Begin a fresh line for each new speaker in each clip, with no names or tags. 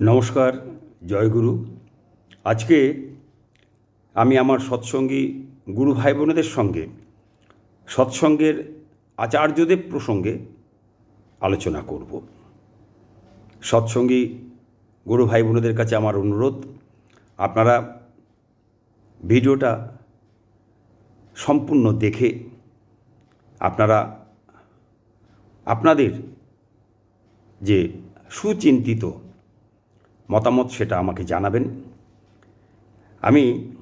নমস্কার জয়গুরু আজকে আমি আমার সৎসঙ্গী গুরু ভাই বোনেদের সঙ্গে, সৎসঙ্গের আচার্যদেব প্রসঙ্গে আলোচনা করব। সৎসঙ্গী গুরু ভাই বোনেদের কাছে আমার অনুরোধ, আপনারা ভিডিওটা সম্পূর্ণ দেখে আপনারা আপনাদের যে সুচিন্তিত মতামত সেটা আমাকে জানাবেন। আমি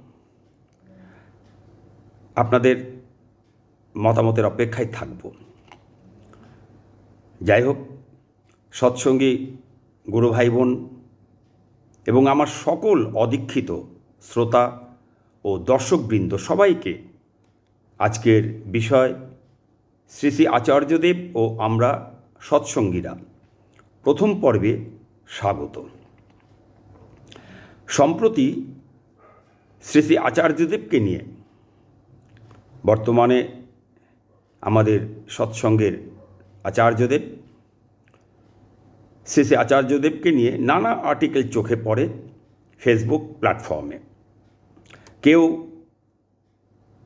আপনাদের মতামতের অপেক্ষায় থাকব। যাই হোক, সৎসঙ্গী, গুরু ভাই বোন এবং আমার সকল অদীক্ষিত শ্রোতা ও দর্শকবৃন্দ সবাইকে আজকের বিষয় শ্রী শ্রী আচার্যদেব ও আমরা সৎসঙ্গীরা। প্রথম পর্বে স্বাগত। সম্প্রতি শ্রী শ্রী আচার্যদেবকে নিয়ে বর্তমানে আমাদের সৎসঙ্গের আচার্যদেব, শ্রী শ্রী আচার্যদেবকে নিয়ে নানা আর্টিকেল চোখে পড়ে ফেসবুক প্ল্যাটফর্মে। কেউ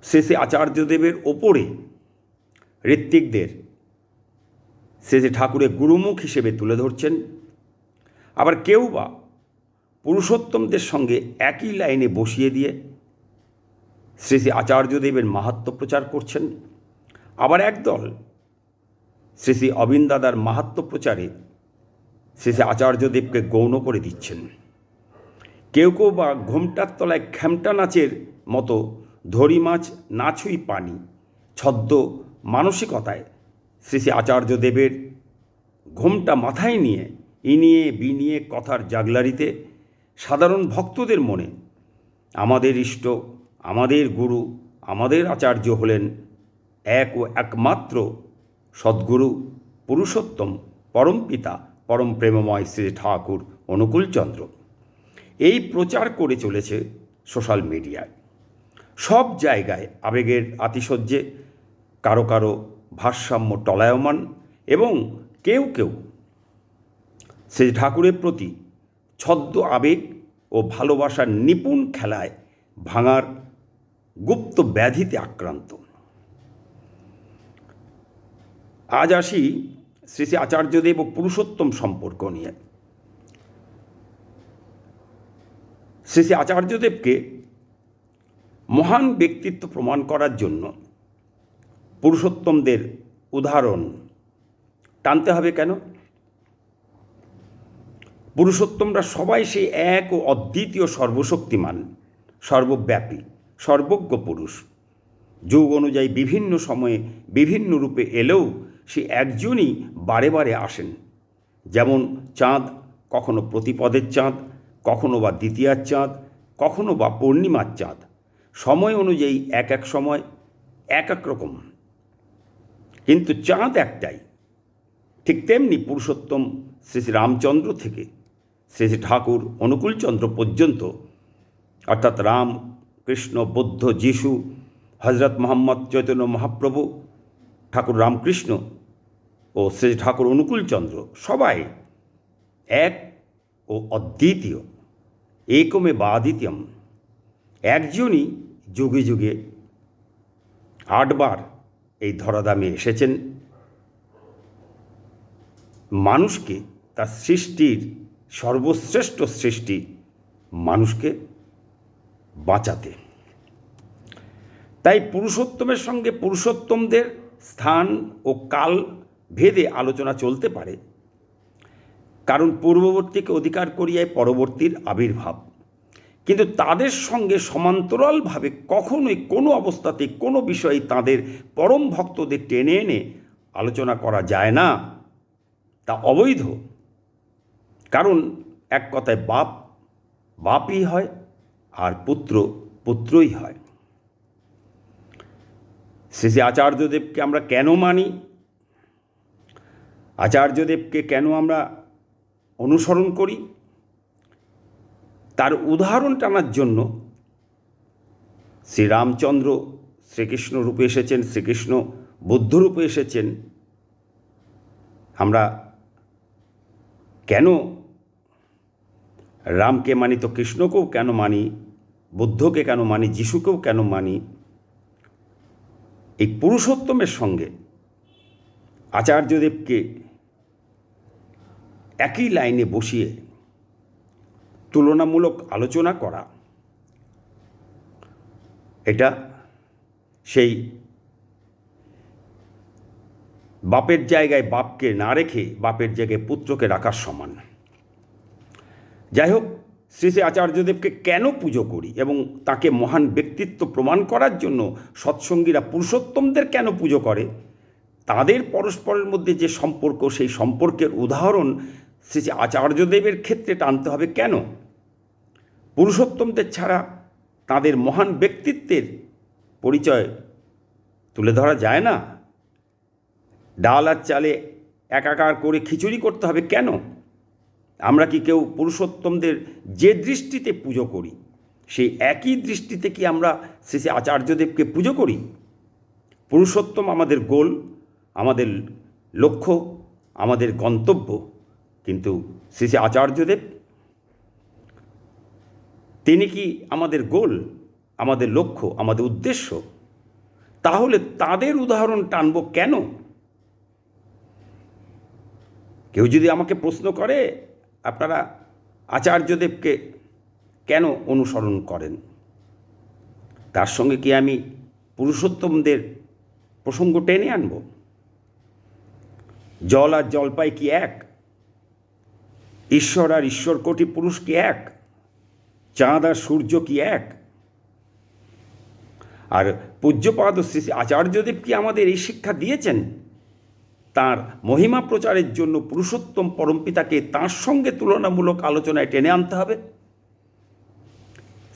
শ্রী শ্রী আচার্যদেবের ওপরে ঋত্বিকদের শ্রী শ্রী ঠাকুরের গুরুমুখ হিসেবে তুলে ধরছেন, আবার কেউ বা পুরুষোত্তমদের সঙ্গে একই লাইনে বসিয়ে দিয়ে শ্রী শ্রী আচার্যদেবের মাহাত্ম প্রচার করছেন। আবার একদল শ্রী শ্রী অবিন দাদার মাহাত্ম প্রচারে শ্রী শ্রী আচার্যদেবকে গৌণ করে দিচ্ছেন। কেউ কেউ বা ঘোমটার তলায় খ্যামটা নাচের মতো ধরি মাছ নাছুই পানি, ছদ্ম মানসিকতায় শ্রী শ্রী আচার্যদেবের ঘোমটা মাথায় নিয়ে, ইনিয়ে বিনিয়ে কথার জাগলারিতে সাধারণ ভক্তদের মনে আমাদের ইষ্ট, আমাদের গুরু, আমাদের আচার্য হলেন এক ও একমাত্র সদ্গুরু পুরুষোত্তম পরম পিতা, পরম প্রেমময় শ্রী ঠাকুর অনুকূলচন্দ্র এই প্রচার করে চলেছে সোশ্যাল মিডিয়ায়। সব জায়গায় আবেগের আতিশয্যে কারও কারও ভারসাম্য টলায়মান এবং কেউ কেউ শ্রী ঠাকুরের প্রতি ছদ্ম আবেগ ও ভালোবাসার নিপুণ খেলায় ভাঙার গুপ্ত ব্যাধিতে আক্রান্ত। আজ আসি শ্রী শ্রী আচার্যদেব ও পুরুষোত্তম সম্পর্ক নিয়ে। শ্রী শ্রী আচার্যদেবকে মহান ব্যক্তিত্ব প্রমাণ করার জন্য পুরুষোত্তমদের উদাহরণ টানতে হবে কেন? পুরুষোত্তমরা সবাই সেই এক ও অদ্বিতীয় সর্বশক্তিমান, সর্বব্যাপী, সর্বজ্ঞ পুরুষ। যুগ অনুযায়ী বিভিন্ন সময়ে বিভিন্ন রূপে এলেও সে একজনই বারে বারে আসেন। যেমন চাঁদ কখনো প্রতিপদের চাঁদ, কখনো বা দ্বিতীয়ার চাঁদ, কখনো বা পূর্ণিমার চাঁদ। সময় অনুযায়ী এক এক সময়, এক এক রকম। কিন্তু চাঁদ একটাই। ঠিক তেমনি পুরুষোত্তম শ্রী শ্রী রামচন্দ্র থেকে শ্রী শ্রী ঠাকুর অনুকূলচন্দ্র পর্যন্ত, অর্থাৎ রাম, কৃষ্ণ, বৌদ্ধ, যিশু, হজরত মোহাম্মদ, চৈতন্য মহাপ্রভু, ঠাকুর রামকৃষ্ণ ও শ্রী ঠাকুর অনুকূলচন্দ্র সবাই এক ও অদ্বিতীয়, একমে বা আদিত্যম। একজনই যুগে যুগে আটবার এই ধরাধামে এসেছেন। মানুষকে তার সৃষ্টির সর্বশ্রেষ্ঠ সৃষ্টি মানুষকে বাঁচাতে। তাই পুরুষোত্তমের সঙ্গে পুরুষোত্তমদের স্থান ও কাল ভেদে আলোচনা চলতে পারে, কারণ পূর্ববর্তীকে অধিকার করিয়ায় পরবর্তীর আবির্ভাব। কিন্তু তাদের সঙ্গে সমান্তরালভাবে কখনোই কোনো অবস্থাতে কোনো বিষয়ে তাদের পরম ভক্তদের টেনে এনে আলোচনা করা যায় না। তা অবৈধ। কারণ এক কথায় বাপ, বাপই হয় আর পুত্র পুত্রই হয়। শ্রী আচার্যদেবকে আমরা কেন মানি? আচার্যদেবকে কেন আমরা অনুসরণ করি? তার উদাহরণ টানার জন্য শ্রীরামচন্দ্র শ্রীকৃষ্ণ রূপে এসেছেন, শ্রীকৃষ্ণ বুদ্ধ রূপে এসেছেন। আমরা কেন রামকে মানি তো কৃষ্ণকেও কেন মানি? বুদ্ধকে কেন মানি? যিশুকেও কেন মানি? এই পুরুষোত্তমের সঙ্গে আচার্যদেবকে একই লাইনে বসিয়ে তুলনামূলক আলোচনা করা, এটা সেই বাপের জায়গায় বাপকে না রেখে বাপের জায়গায় পুত্রকে রাখার সমান। যাই হোক শ্রী শ্রী আচার্যদেবকে কেন পুজো করি এবং তাকে মহান ব্যক্তিত্ব প্রমাণ করার জন্য সৎসঙ্গীরা পুরুষোত্তমদের কেন পুজো করে? তাদের পরস্পরের মধ্যে যে সম্পর্ক, সেই সম্পর্কের উদাহরণ শ্রী শ্রী আচার্যদেবের ক্ষেত্রে টানতে হবে কেন? পুরুষোত্তমদের ছাড়া তাদের মহান ব্যক্তিত্বের পরিচয় তুলে ধরা যায় না। ডাল আর চালে একাকার করে খিচুড়ি করতে হবে কেন? আমরা কি কেউ পুরুষোত্তমদের যে দৃষ্টিতে পুজো করি, সেই একই দৃষ্টিতে কি আমরা শ্রী শ্রী আচার্যদেবকে পুজো করি? পুরুষোত্তম আমাদের গোল, আমাদের লক্ষ্য, আমাদের গন্তব্য, কিন্তু শ্রী শ্রী আচার্যদেব, তিনি কি আমাদের গোল, আমাদের লক্ষ্য, আমাদের উদ্দেশ্য? তাহলে তাদের উদাহরণ টানব কেন? কেউ যদি আমাকে প্রশ্ন করে আপনারা আচার্যদেবকে কেন অনুসরণ করেন? তার সঙ্গে কি আমি পুরুষোত্তমদের প্রসঙ্গ টেনে আনব? জল আর জলপাই কি এক? ঈশ্বর আর ঈশ্বর কোটি পুরুষ কি এক? চাঁদ আর সূর্য কি এক? আর পূজ্যপাদ শ্রী আচার্যদেব কি আমাদের এই শিক্ষা দিয়েছেন? তার মহিমা প্রচারের জন্য পুরুষোত্তম পরমপিতাকে তাঁর সঙ্গে তুলনামূলক আলোচনায় টেনে আনতে হবে।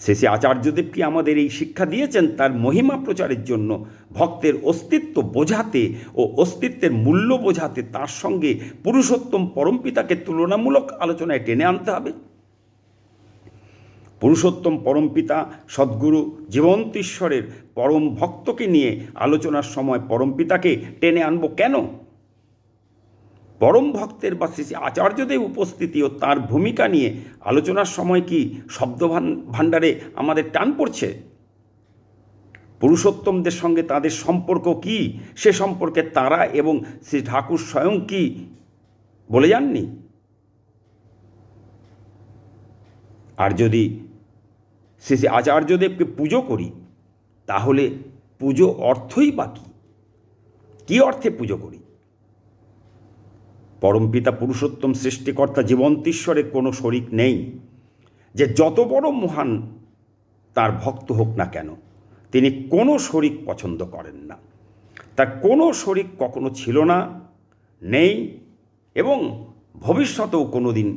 শেষে আচার্যদেব কি আমাদের এই শিক্ষা দিয়েছেন? তার মহিমা প্রচারের জন্য ভক্তের অস্তিত্ব বোঝাতে ও অস্তিত্বের মূল্য বোঝাতে তার সঙ্গে পুরুষোত্তম পরমপিতাকে তুলনামূলক আলোচনায় টেনে আনতে হবে। পুরুষোত্তম পরমপিতা সদ্গুরু জীবন্ত ঈশ্বরের পরম ভক্তকে নিয়ে আলোচনার সময় পরমপিতাকে টেনে আনব কেন? পরম ভক্তের বা শ্রী আচার্যদেব উপস্থিতি ও তার ভূমিকা নিয়ে আলোচনার সময় কি শব্দ ভাণ্ডারে আমাদের টান পড়ছে? পুরুষোত্তমদের সঙ্গে তাদের সম্পর্ক কি? সে সম্পর্কে তারা এবং শ্রী ঠাকুর স্বয়ং কি বলে যাননি? আর যদি শ্রী শ্রী আচার্যদেবকে পুজো করি, তাহলে পুজো অর্থই বাকি কী অর্থে পুজো করি? পরমপিতা পুরুষোত্তম সৃষ্টিকর্তা জীবন্তীশ্বরের কোনো শরিক নেই, যে যত বড় মহান তার ভক্ত হোক না কেন, তিনি কোনো শরিক পছন্দ করেন না। তার কোনো শরিক কখনো ছিল না, নেই এবং ভবিষ্যতেও কোনো দিন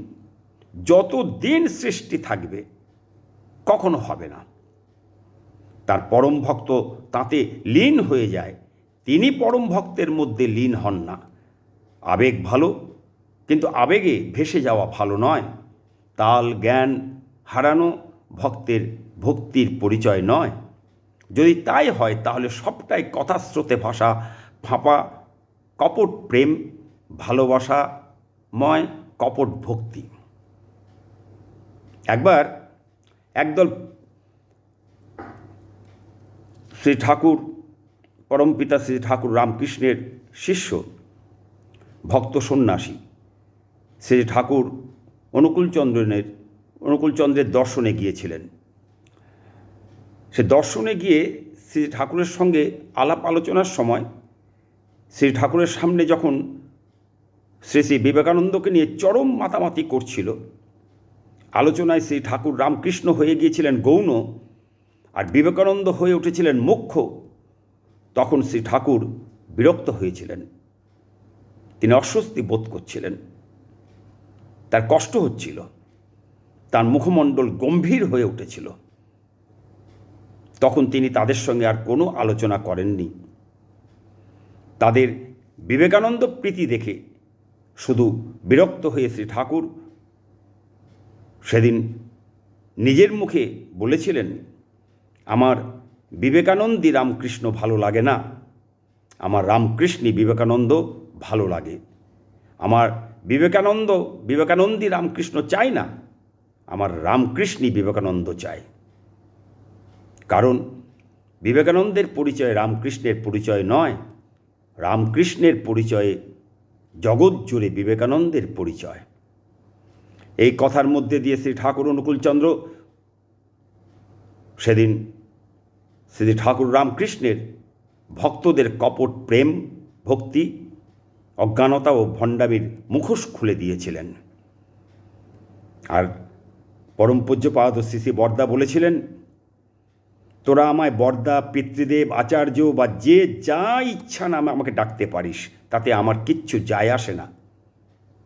যত দিন সৃষ্টি থাকবে কখনো হবে না। তার পরম ভক্ত তাতে লীন হয়ে যায়, তিনি পরম ভক্তের মধ্যে লীন হন না। আবেগ ভালো, কিন্তু আবেগে ভেসে যাওয়া ভালো নয়। তাল জ্ঞান হারানো ভক্তের ভক্তির পরিচয় নয়। যদি তাই হয়, তাহলে সবটাই কথাস্রোতে ভাষা ফাঁপা, কপট প্রেম ভালোবাসা ময় কপট ভক্তি। একবার একদল শ্রী ঠাকুর, পরমপিতা শ্রী ঠাকুর রামকৃষ্ণের শিষ্য ভক্ত সন্ন্যাসী। শ্রী ঠাকুর অনুকূলচন্দ্রনের, অনুকূলচন্দ্রের দর্শনে গিয়েছিলেন। সে দর্শনে গিয়ে শ্রী ঠাকুরের সঙ্গে আলাপ আলোচনার সময় শ্রী ঠাকুরের সামনে যখন শ্রী শ্রী বিবেকানন্দকে নিয়ে চরম মাতামাতি করছিল, আলোচনায় শ্রী ঠাকুর রামকৃষ্ণ হয়ে গিয়েছিলেন গৌণ আর বিবেকানন্দ হয়ে উঠেছিলেন মুখ্য, তখন শ্রী ঠাকুর বিরক্ত হয়েছিলেন। তিনি অস্বস্তি বোধ করছিলেন। তার কষ্ট হচ্ছিল। তার মুখমণ্ডল গম্ভীর হয়ে উঠেছিল। তখন তিনি তাদের সঙ্গে আর কোনো আলোচনা করেননি। তাদের বিবেকানন্দ প্রীতি দেখে শুধু বিরক্ত হয়ে শ্রী ঠাকুর সেদিন নিজের মুখে বলেছিলেন, আমার বিবেকানন্দী রামকৃষ্ণ ভালো লাগে না। আমার রামকৃষ্ণী বিবেকানন্দ ভালো লাগে। আমার বিবেকানন্দ, বিবেকানন্দী রামকৃষ্ণ চাই না, আমার রামকৃষ্ণই বিবেকানন্দ চায়। কারণ বিবেকানন্দের পরিচয় রামকৃষ্ণের পরিচয় নয়, রামকৃষ্ণের পরিচয়ে জগৎ জুড়ে বিবেকানন্দের পরিচয়। এই কথার মধ্যে দিয়ে শ্রী ঠাকুর অনুকূলচন্দ্র, সেদিন শ্রী ঠাকুর রামকৃষ্ণের ভক্তদের কপট প্রেম, ভক্তি অজ্ঞানতা ও ভণ্ডামির মুখোশ খুলে দিয়েছিলেন। আর পরম পূজ্যপাদ শ্রী বর্দা বলেছিলেন, তোরা আমায় বর্দা, পিতৃদেব, আচার্য বা যে যা ইচ্ছা নামে আমাকে ডাকতে পারিস, তাতে আমার কিচ্ছু যায় আসে না।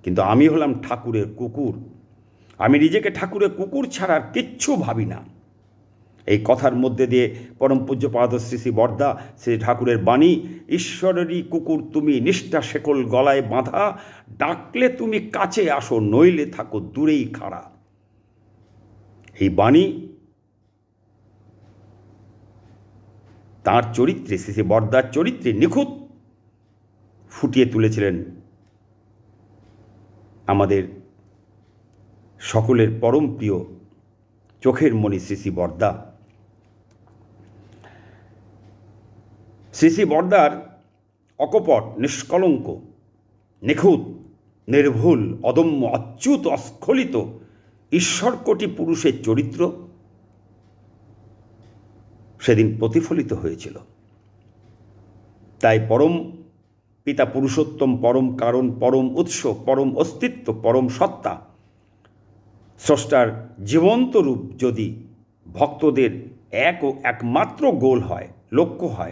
কিন্তু আমি হলাম ঠাকুরের কুকুর। আমি নিজেকে ঠাকুরের কুকুর ছাড়া আর কিচ্ছু ভাবি না। এই কথার মধ্যে দিয়ে পরম পূজ্যপাদ শ্রী শ্রী বর্দা, শ্রী ঠাকুরের বাণী, ঈশ্বরেরই কুকুর তুমি নিষ্ঠা শেকল গলায় বাঁধা, ডাকলে তুমি কাছে আসো, নইলে থাকো দূরেই খাড়া। এই বাণী তার চরিত্রে, শ্রী শ্রী বর্দার চরিত্রে নিখুঁত ফুটিয়ে তুলেছিলেন আমাদের সকলের পরম প্রিয় চোখের মণি শ্রী শ্রী বর্দা। শ্রী বর্দার অকপট, নিষ্কলঙ্ক, নিখুঁত, নির্ভুল, অদম্য, অচ্যুত, অস্খলিত, ঈশ্বরকোটি পুরুষের চরিত্র সেদিন প্রতিফলিত হয়েছিল। তাই পরম পিতা পুরুষোত্তম, পরম কারণ, পরম উৎস, পরম অস্তিত্ব, পরম সত্তা, স্রষ্টার জীবন্ত রূপ যদি ভক্তদের এক ও একমাত্র গোল হয়, লক্ষ্য হয়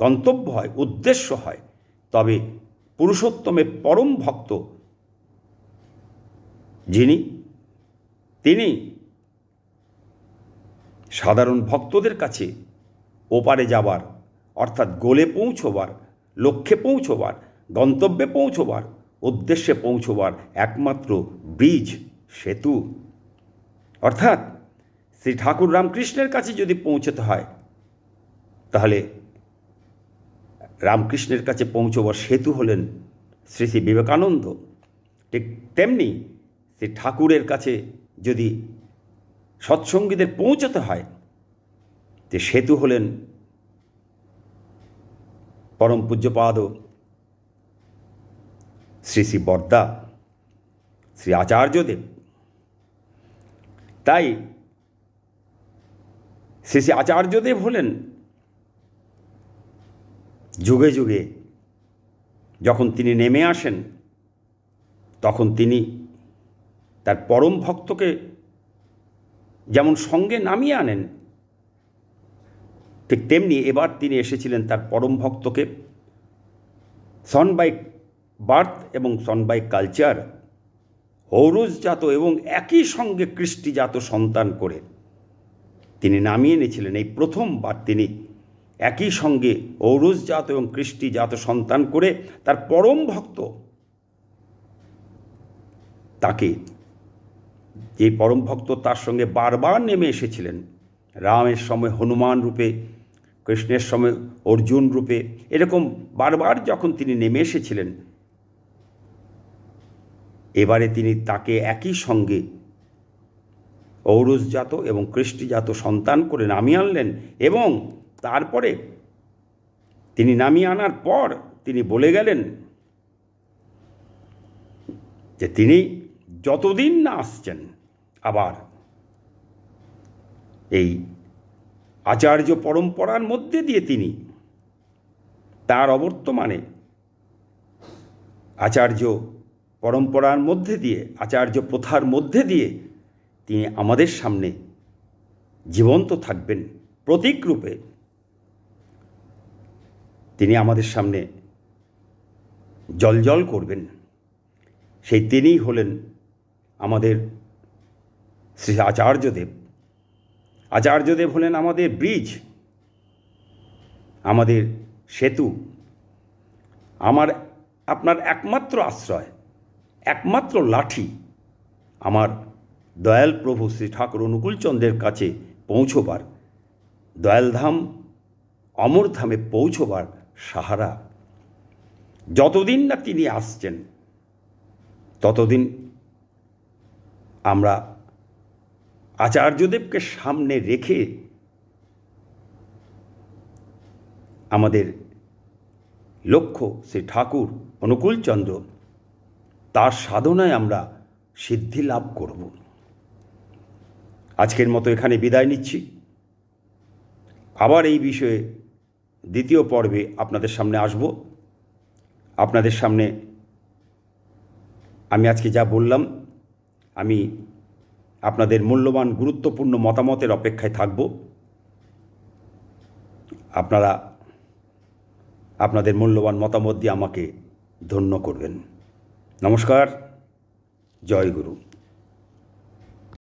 গন্তব্য হয়, উদ্দেশ্য হয়। তবে পুরুষোত্তমের পরম ভক্ত যিনি, তিনি সাধারণ ভক্তদের কাছে ওপারে যাবার, অর্থাৎ গোলে পৌঁছবার, লক্ষ্যে পৌঁছবার, গন্তব্যে পৌঁছবার, উদ্দেশ্যে পৌঁছবার একমাত্র ব্রিজ সেতু। অর্থাৎ শ্রী ঠাকুর রামকৃষ্ণের কাছে যদি পৌঁছতে হয়, তাহলে রামকৃষ্ণের কাছে পৌঁছবার সেতু হলেন শ্রী শ্রী বিবেকানন্দ। ঠিক তেমনি শ্রী ঠাকুরের কাছে যদি সৎসঙ্গীদের পৌঁছতে হয় যে সেতু হলেন পরম পূজ্যপাদ শ্রী শ্রী বর্দা, শ্রী আচার্যদেব। তাই শ্রী শ্রী আচার্যদেব হলেন যুগে যুগে যখন তিনি নেমে আসেন, তখন তিনি তার পরম ভক্তকে যেমন সঙ্গে নামিয়ে আনেন, ঠিক তেমনি এবার তিনি এসেছিলেন তার পরম ভক্তকে। সন বাই বার্থ এবং সন বাই কালচার ঔরসজাত এবং একই সঙ্গে কৃষ্টিজাত সন্তান করে তিনি নামিয়ে এনেছিলেন। এই প্রথমবার তিনি একই সঙ্গে ঔরসজাত এবং কৃষ্টিজাত সন্তান করে তার পরম ভক্ত তাকে। যে পরম ভক্ত তার সঙ্গে বারবার নেমে এসেছিলেন। রামের সময় হনুমান রূপে, কৃষ্ণের সময় অর্জুন রূপে, এরকম বারবার যখন তিনি নেমে এসেছিলেন, এবারে তিনি তাকে একই সঙ্গে ঔরসজাত এবং কৃষ্টিজাত সন্তান করে নামিয়ে আনলেন এবং তারপরে তিনি নামিয়ে আনার পর তিনি বলে গেলেন যে তিনি যতদিন না আসছেন, আবার এই আচার্য পরম্পরার মধ্যে দিয়ে তিনি তার অবর্তমানে আচার্য পরম্পরার মধ্যে দিয়ে, আচার্য প্রথার মধ্যে দিয়ে তিনি আমাদের সামনে জীবন্ত থাকবেন প্রতীক রূপে। তিনি আমাদের সামনে জলজল করবেন। সেই তিনিই হলেন আমাদের শ্রী আচার্যদেব। আচার্যদেব হলেন আমাদের ব্রিজ আমাদের সেতু, আমার, আপনার একমাত্র আশ্রয়, একমাত্র লাঠি আমার দয়াল প্রভু শ্রী ঠাকুর অনুকূলচন্দ্রের কাছে পৌঁছবার, দয়ালধাম অমরধামে পৌঁছবার সাহারা। যতদিন না তিনি আসছেন, ততদিন আমরা আচার্যদেবকে সামনে রেখে আমাদের লক্ষ্য শ্রী ঠাকুর অনুকূলচন্দ্র, তার সাধনায় আমরা সিদ্ধি লাভ করব। আজকের মতো এখানে বিদায় নিচ্ছি। আবার এই বিষয়ে দ্বিতীয় পর্বে আপনাদের সামনে আসব। আপনাদের সামনে আমি আজকে যা বললাম, আমি আপনাদের মূল্যবান, গুরুত্বপূর্ণ মতামতের অপেক্ষায় থাকব। আপনারা আপনাদের মূল্যবান মতামত দিয়ে আমাকে ধন্য করবেন। নমস্কার, জয় গুরু।